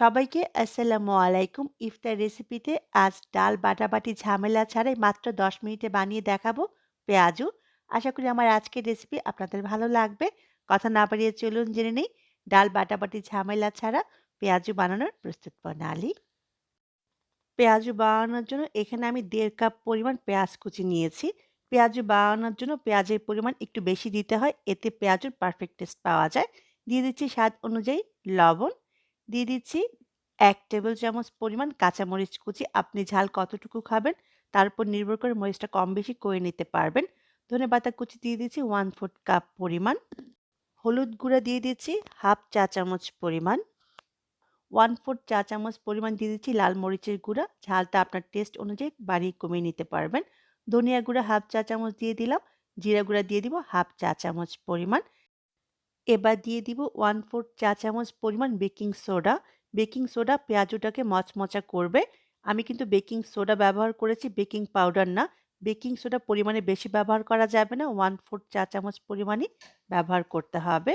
সবাইকে আসসালামু আলাইকুম। ইফতার রেসিপিতে আজ ডাল, বাটাবাটি, ঝামেলা ছাড়াই মাত্র ১০ মিনিটে বানিয়ে দেখাবো পেঁয়াজু। আশা করি আমার আজকের রেসিপি আপনাদের ভালো লাগবে। কথা না বাড়িয়ে চলুন জেনে নেই, ডাল, বাটাবাটি, ঝামেলা ছাড়া পেঁয়াজু বানানোর প্রস্তুত প্রণালী। পেঁয়াজু বানানোর জন্য এখানে আমি দেড় কাপ পরিমাণ পেঁয়াজ কুচি নিয়েছি। পেঁয়াজু বানানোর জন্য পেঁয়াজের পরিমাণ একটু বেশি দিতে হয়। এতে পেঁয়াজুর পারফেক্ট টেস্ট পাওয়া যায়। দিয়ে দিচ্ছি স্বাদ অনুযায়ী লবণ। দিয়ে দিচ্ছি এক টেবিল চামচ পরিমাণ কাঁচামরিচ কুচি। আপনি ঝাল কতটুকু খাবেন তার উপর নির্ভর করে মরিচটা কম বেশি করে নিতে পারবেন। ধনেপাতা কুচি দিয়ে দিচ্ছি 1/4 কাপ পরিমাণ। হলুদ গুঁড়া দিয়ে দিচ্ছি হাফ চা চামচ পরিমাণ। 1/4 চা চামচ পরিমাণ দিয়ে দিচ্ছি লাল মরিচের গুঁড়া। ঝালটা আপনার টেস্ট অনুযায়ী বাড়িয়ে কমিয়ে নিতে পারবেন। ধনিয়া গুঁড়া হাফ চা চামচ দিয়ে দিলাম। জিরা গুঁড়া দিয়ে দিব হাফ চা চামচ পরিমাণ। এবার দিয়ে দিব 1/4 চা চামচ পরিমাণ বেকিং সোডা। বেকিং সোডা পেঁয়াজুটাকে মচমচা করবে। আমি কিন্তু বেকিং সোডা ব্যবহার করেছি, বেকিং পাউডার না। বেকিং সোডা পরিমাণে বেশি ব্যবহার করা যাবে না। 1/4 চা চামচ পরিমাণই ব্যবহার করতে হবে।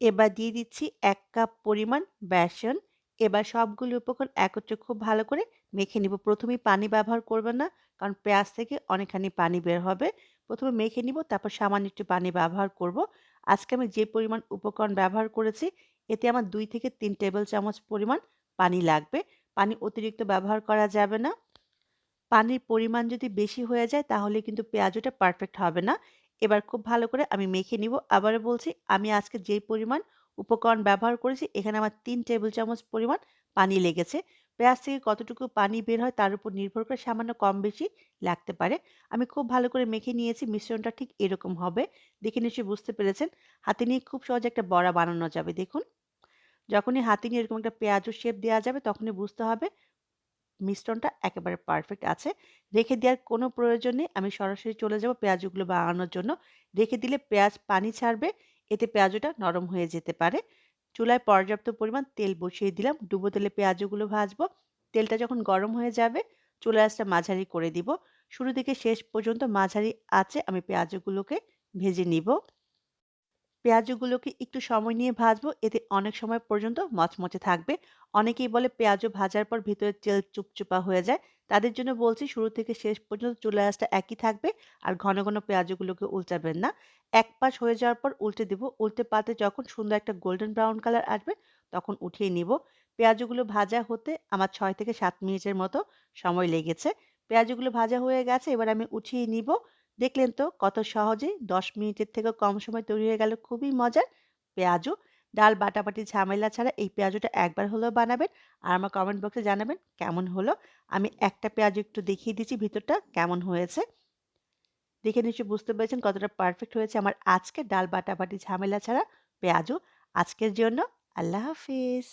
এবার দিয়ে দিচ্ছি এক কাপ পরিমাণ বেসন। এবার সবগুলো উপকরণ একত্রে খুব ভালো করে মেখে নিব। প্রথমেই পানি ব্যবহার করবেন না, কারণ পেঁয়াজ থেকে অনেকখানি পানি বের হবে। প্রথমে মেখে নিব, তারপর সামান্য একটু পানি ব্যবহার করব। আজকে আমি যে পরিমাণ উপকরণ ব্যবহার করেছি, এতে আমার দুই থেকে তিন টেবিল চামচ পরিমাণ পানি লাগবে। পানি অতিরিক্ত ব্যবহার করা যাবে না। পানির পরিমাণ যদি বেশি হয়ে যায় তাহলে কিন্তু পেঁয়াজুটা পারফেক্ট হবে না। এবার খুব ভালো করে আমি মেখে নিব। আবারও বলছি আমি আজকে যেই পরিমাণ উপকরণ ব্যবহার করেছি এখানে আমার তিন টেবিল চামচ পরিমাণ পানি লেগেছে। পেঁয়াজ থেকে কতটুকু পানি বের হয় তার উপর নির্ভর করে সামান্য কম বেশি লাগতে পারে। আমি খুব ভালো করে মেখে নিয়েছি, মিশ্রণটা ঠিক এরকম হবে। দেখে নিশ্চয়ই বুঝতে পেরেছেন। হাতে নিয়ে খুব সহজে একটা বড়া বানানো যাবে দেখুন। যখনই হাতে নিয়ে এরকম একটা পেঁয়াজুর শেপ দেওয়া যাবে তখনই বুঝতে হবে মিশ্রণটা একেবারে পারফেক্ট আছে। রেখে দেওয়ার কোনো প্রয়োজন নেই। আমি সরাসরি চলে যাব পেঁয়াজগুলো বানানোর জন্য। রেখে দিলে পেঁয়াজ পানি ছাড়বে। এতে পেঁয়াজটা নরম হয়ে যেতে পারে। চুলায় পর্যাপ্ত পরিমাণ তেল বসিয়ে দিলাম। ডুবো তেলে পেঁয়াজগুলো ভাজবো। তেলটা যখন গরম হয়ে যাবে, চুলে আঁচটা মাঝারি করে দিব। শুরু থেকে শেষ পর্যন্ত মাঝারি আঁচে আমি পেঁয়াজগুলোকে ভেজে নিব। পেঁয়াজুগুলোকে একটু সময় নিয়ে ভাজবো। এতে অনেক সময় পর্যন্ত মচমচে থাকবে। অনেকেই বলে পেঁয়াজু ভাজার পর ভিতরে তেল চুপচুপা হয়ে যায়। তাদের জন্য বলছি শুরু থেকে শেষ পর্যন্ত চুলা একই থাকবে আর ঘন ঘন পেঁয়াজগুলোকে উল্টাবেন না। এক পাশ হয়ে যাওয়ার পর উল্টে দিব। উল্টে পাতে যখন সুন্দর একটা গোল্ডেন ব্রাউন কালার আসবে তখন উঠিয়ে নিব। পেঁয়াজগুলো ভাজা হতে আমার ছয় থেকে সাত মিনিটের মতো সময় লেগেছে। পেঁয়াজগুলো ভাজা হয়ে গেছে, এবার আমি উঠিয়ে নিব। দেখলেন তো কত সহজেই ১০ মিনিটের থেকেও কম সময় তৈরি হয়ে গেল, খুবই মজার। পেঁয়াজু, ডাল, বাটাবাটি, ঝামেলা ছাড়া এই পেঁয়াজুটা একবার হলেও বানাবেন আর আমার কমেন্ট বক্সে জানাবেন কেমন হলো। আমি একটা পেঁয়াজু একটু দেখিয়ে দিচ্ছি ভিতরটা কেমন হয়েছে। দেখে নিশ্চয়ই বুঝতে পেরেছেন কতটা পারফেক্ট হয়েছে আমার আজকে ডাল, বাটাবাটি, ঝামেলা ছাড়া পেঁয়াজু। আজকের জন্য আল্লাহ হাফিজ।